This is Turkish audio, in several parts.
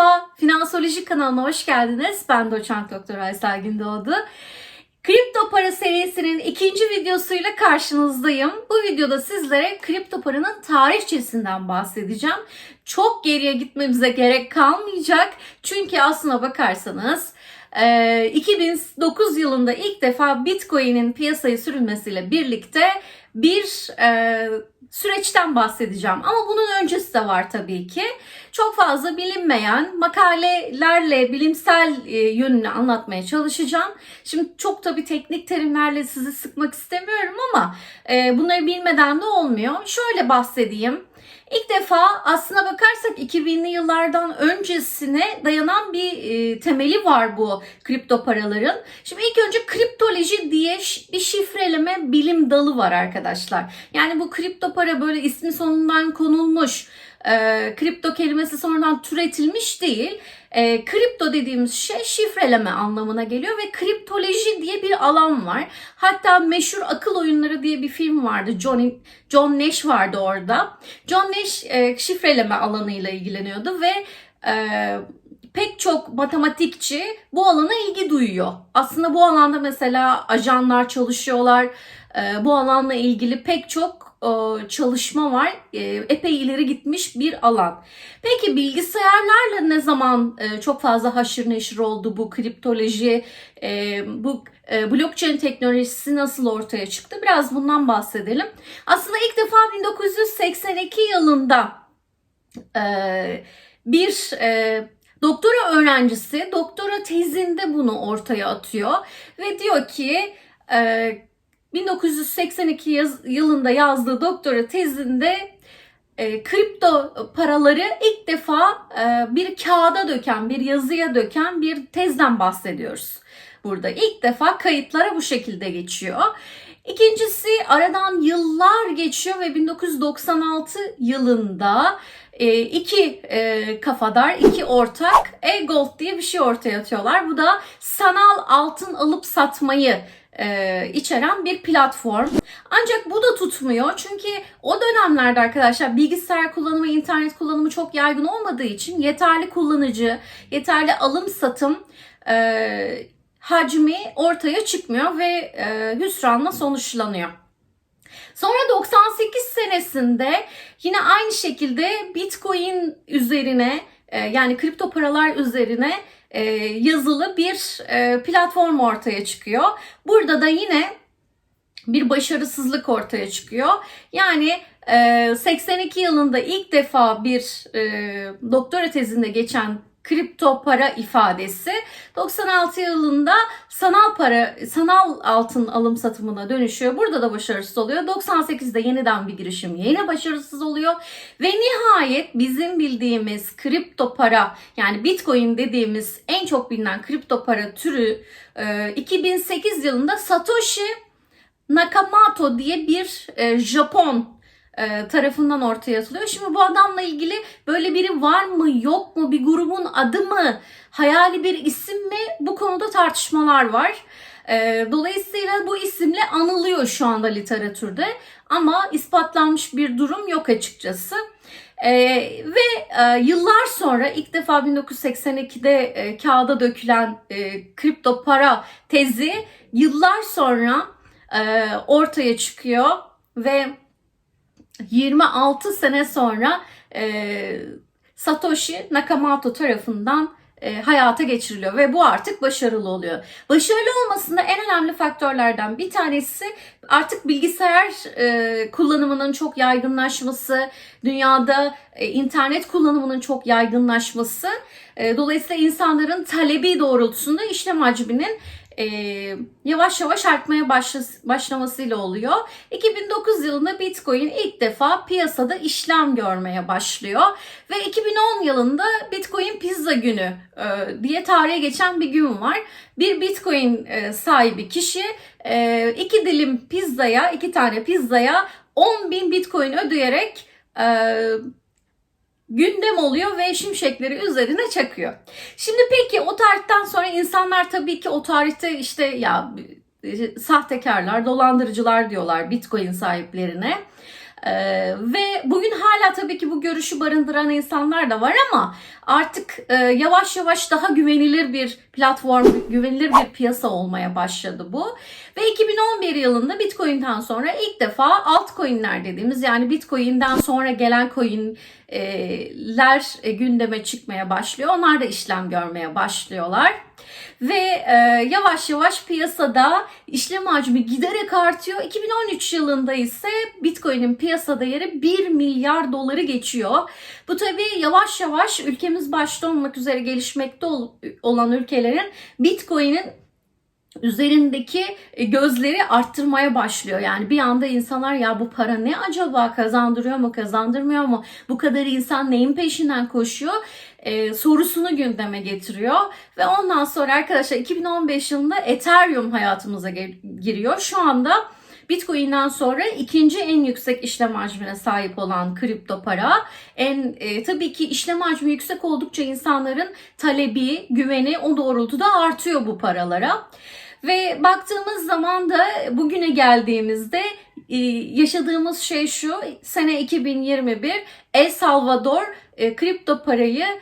Merhaba, Finansoloji kanalına hoş geldiniz. Ben doçent doktor Aysel Gündoğdu. Kripto para serisinin ikinci videosuyla karşınızdayım. Bu videoda sizlere kripto paranın tarihçesinden bahsedeceğim. Çok geriye gitmemize gerek kalmayacak. Çünkü aslına bakarsanız e, 2009 yılında ilk defa Bitcoin'in piyasaya sürülmesiyle birlikte bir e, süreçten bahsedeceğim. Ama bunun öncesi de var tabii ki. Çok fazla bilinmeyen makalelerle bilimsel e, yönünü anlatmaya çalışacağım. Şimdi çok tabii teknik terimlerle sizi sıkmak istemiyorum ama e, bunları bilmeden de olmuyor. Şöyle bahsedeyim. İlk defa aslına bakarsak 2000'li yıllardan öncesine dayanan bir e, temeli var bu kripto paraların. Şimdi ilk önce kriptoloji diye bir şifreleme bilim dalı var arkadaşlar. Yani bu kripto para böyle ismi sonundan konulmuş, e, kripto kelimesi sonradan türetilmiş değil. E, kripto dediğimiz şey şifreleme anlamına geliyor ve kriptoloji diye bir alan var. Hatta meşhur akıl oyunları diye bir film vardı. John, John Nash vardı orada. John Nash e, şifreleme alanıyla ilgileniyordu ve e, pek çok matematikçi bu alana ilgi duyuyor. Aslında bu alanda mesela ajanlar çalışıyorlar. E, bu alanla ilgili pek çok çalışma var. E, epey ileri gitmiş bir alan. Peki bilgisayarlarla ne zaman e, çok fazla haşır neşir oldu bu kriptoloji, e, bu e, blockchain teknolojisi nasıl ortaya çıktı? Biraz bundan bahsedelim. Aslında ilk defa 1982 yılında e, bir e, doktora öğrencisi doktora tezinde bunu ortaya atıyor ve diyor ki e, 1982 yaz- yılında yazdığı doktora tezinde e, kripto paraları ilk defa e, bir kağıda döken, bir yazıya döken bir tezden bahsediyoruz. Burada ilk defa kayıtlara bu şekilde geçiyor. İkincisi aradan yıllar geçiyor ve 1996 yılında e, iki e, kafadar, iki ortak e-gold diye bir şey ortaya atıyorlar. Bu da sanal altın alıp satmayı e, içeren bir platform. Ancak bu da tutmuyor çünkü o dönemlerde arkadaşlar bilgisayar kullanımı, internet kullanımı çok yaygın olmadığı için yeterli kullanıcı, yeterli alım satım e, hacmi ortaya çıkmıyor ve e, hüsranla sonuçlanıyor. Sonra 98 senesinde yine aynı şekilde Bitcoin üzerine e, yani kripto paralar üzerine e, yazılı bir e, platform ortaya çıkıyor. Burada da yine bir başarısızlık ortaya çıkıyor. Yani e, 82 yılında ilk defa bir doktora tezinde geçen kripto para ifadesi 96 yılında sanal para sanal altın alım satımına dönüşüyor. Burada da başarısız oluyor. 98'de yeniden bir girişim yine başarısız oluyor ve nihayet bizim bildiğimiz kripto para yani Bitcoin dediğimiz en çok bilinen kripto para türü e, 2008 yılında Satoshi Nakamoto diye bir e, Japon e, tarafından ortaya atılıyor. Şimdi bu adamla ilgili böyle biri var mı yok mu bir grubun adı mı hayali bir isim mi bu konuda tartışmalar var. E, dolayısıyla bu isimle anılıyor şu anda literatürde ama ispatlanmış bir durum yok açıkçası. E, ve e, yıllar sonra ilk defa 1982'de e, kağıda dökülen e, kripto para tezi yıllar sonra e, ortaya çıkıyor ve 26 sene sonra e, Satoshi Nakamoto tarafından e, hayata geçiriliyor ve bu artık başarılı oluyor. Başarılı olmasında en önemli faktörlerden bir tanesi artık bilgisayar e, kullanımının çok yaygınlaşması, dünyada e, internet kullanımının çok yaygınlaşması. E, dolayısıyla insanların talebi doğrultusunda işlem hacminin e, yavaş yavaş artmaya başla- başlamasıyla oluyor. 2009 yılında Bitcoin ilk defa piyasada işlem görmeye başlıyor ve 2010 yılında Bitcoin pizza günü e, diye tarihe geçen bir gün var. Bir Bitcoin sahibi kişi iki dilim pizzaya, iki tane pizzaya 10 bin Bitcoin ödeyerek gündem oluyor ve şimşekleri üzerine çakıyor. Şimdi peki o tarihten sonra insanlar tabii ki o tarihte işte ya e, sahtekarlar, dolandırıcılar diyorlar Bitcoin sahiplerine. Ee, ve bugün hala tabii ki bu görüşü barındıran insanlar da var ama artık e, yavaş yavaş daha güvenilir bir platform, güvenilir bir piyasa olmaya başladı bu. Ve 2011 yılında Bitcoin'den sonra ilk defa altcoin'ler dediğimiz yani Bitcoin'den sonra gelen coin'ler e, gündeme çıkmaya başlıyor. Onlar da işlem görmeye başlıyorlar. Ve e, yavaş yavaş piyasada işlem hacmi giderek artıyor. 2013 yılında ise Bitcoin'in piyasa değeri 1 milyar doları geçiyor. Bu tabii yavaş yavaş ülkemiz başta olmak üzere gelişmekte ol- olan ülkelerin Bitcoin'in üzerindeki e, gözleri arttırmaya başlıyor. Yani bir anda insanlar ya bu para ne acaba kazandırıyor mu kazandırmıyor mu? Bu kadar insan neyin peşinden koşuyor? Ee, sorusunu gündeme getiriyor. Ve ondan sonra arkadaşlar 2015 yılında Ethereum hayatımıza giriyor. Şu anda Bitcoin'den sonra ikinci en yüksek işlem hacmine sahip olan kripto para. En e, tabii ki işlem hacmi yüksek oldukça insanların talebi, güveni o doğrultuda artıyor bu paralara. Ve baktığımız zaman da bugüne geldiğimizde e, yaşadığımız şey şu. Sene 2021 El Salvador e, kripto parayı e,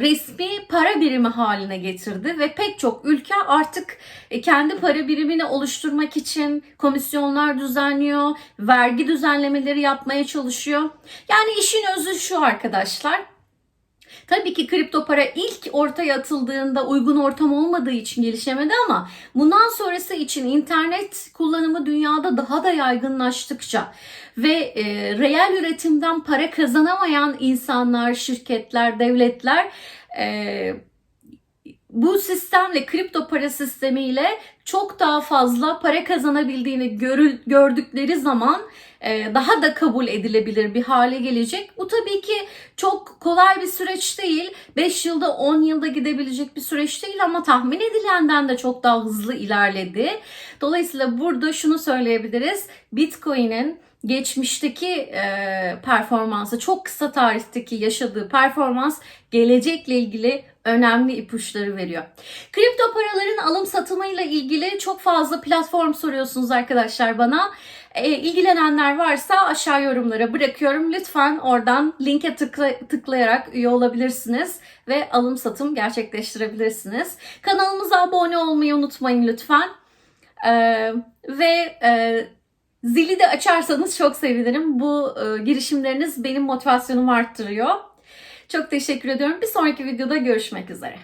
resmi para birimi haline getirdi ve pek çok ülke artık e, kendi para birimini oluşturmak için komisyonlar düzenliyor, vergi düzenlemeleri yapmaya çalışıyor. Yani işin özü şu arkadaşlar. Tabii ki kripto para ilk ortaya atıldığında uygun ortam olmadığı için gelişemedi ama bundan sonrası için internet kullanımı dünyada daha da yaygınlaştıkça ve e, reel üretimden para kazanamayan insanlar, şirketler, devletler e, bu sistemle kripto para sistemiyle çok daha fazla para kazanabildiğini görü- gördükleri zaman e, daha da kabul edilebilir bir hale gelecek. Bu tabii ki çok kolay bir süreç değil. 5 yılda 10 yılda gidebilecek bir süreç değil ama tahmin edilenden de çok daha hızlı ilerledi. Dolayısıyla burada şunu söyleyebiliriz. Bitcoin'in geçmişteki e, performansı, çok kısa tarihteki yaşadığı performans gelecekle ilgili önemli ipuçları veriyor. Kripto paraların alım satımıyla ilgili çok fazla platform soruyorsunuz arkadaşlar bana. E, ilgilenenler varsa aşağı yorumlara bırakıyorum. Lütfen oradan linke tıkla, tıklayarak üye olabilirsiniz ve alım satım gerçekleştirebilirsiniz. Kanalımıza abone olmayı unutmayın lütfen. E, ve e, zili de açarsanız çok sevinirim. Bu e, girişimleriniz benim motivasyonumu arttırıyor. Çok teşekkür ediyorum. Bir sonraki videoda görüşmek üzere.